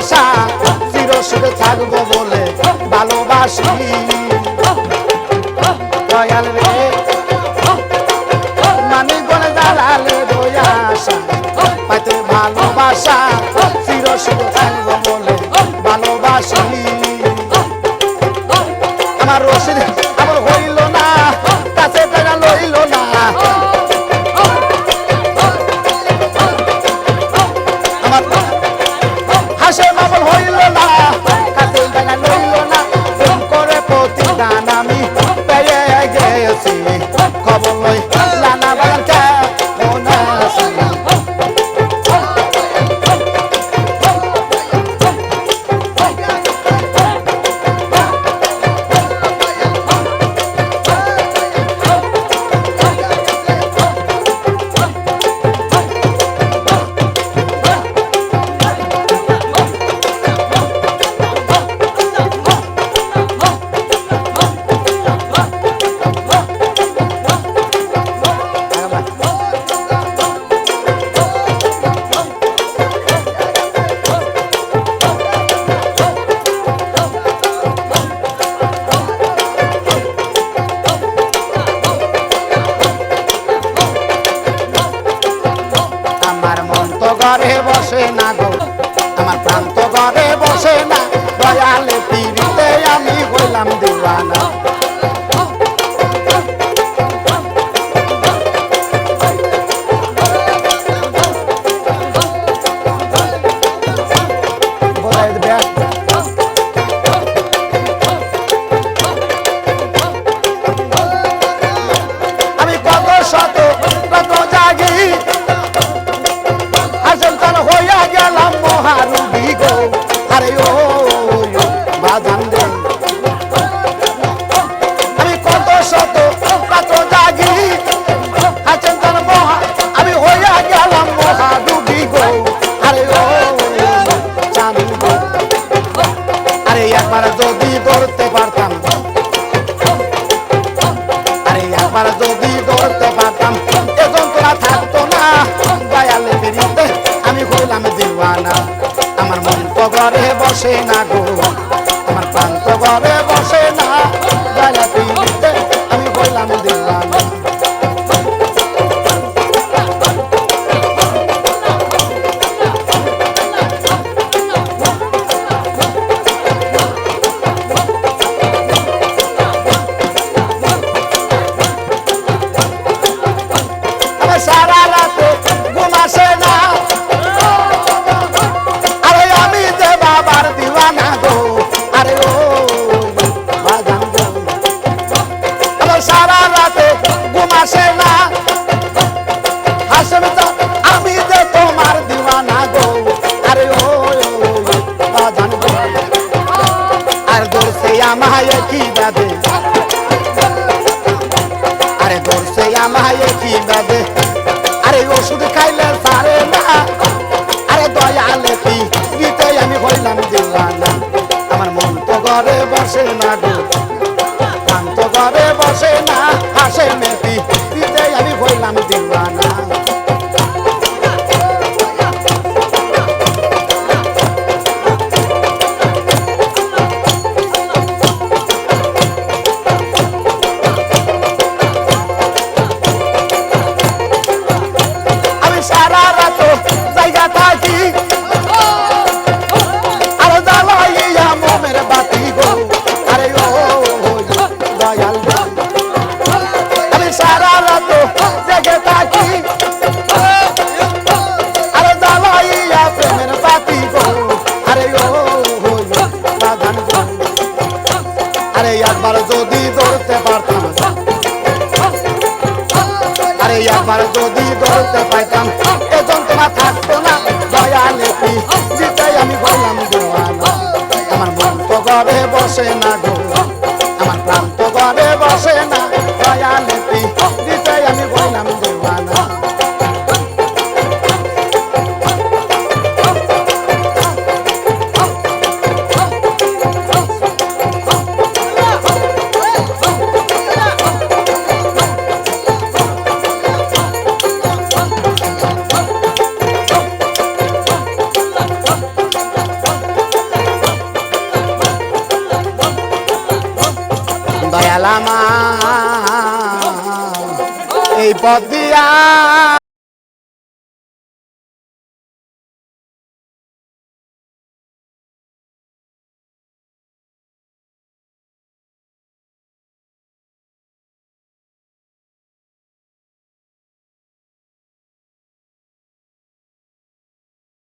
ভালোবাসা, চির সুখে থাকব বলে ভালোবাসি। দয়াল রে মানে গলে দাঁড়ালে দয়া পাইতে ভালোবাসা, চির সুখে থাকব পাশে বাবা Sena. দয়ালে বিরিতে আমি হলাম দিওয়ানা। আমার মন তো ঘরে বসে না গো। আমার প্রান্ত ঘরে আমায় কীভাবে? আরে ধরছে আমায় কীভাবে? আরে ওষুধ খাইলে সারে না। আরে দয়ালে কি দিতে আমি হইলাম দিওয়ানা? আমার মন তো ঘরে বসে না গো। মন তো ঘরে বসে না, হাসে মেপি। দিতে আমি হইলাম আরে আবার যদি ধরতে পাইতাম এজন তোমার থাকতো না দয়া লেপি দিতেই আমি বললাম আমার মন তো ঘরে বসে না গো। দয়ালামা এই পথ দিয়া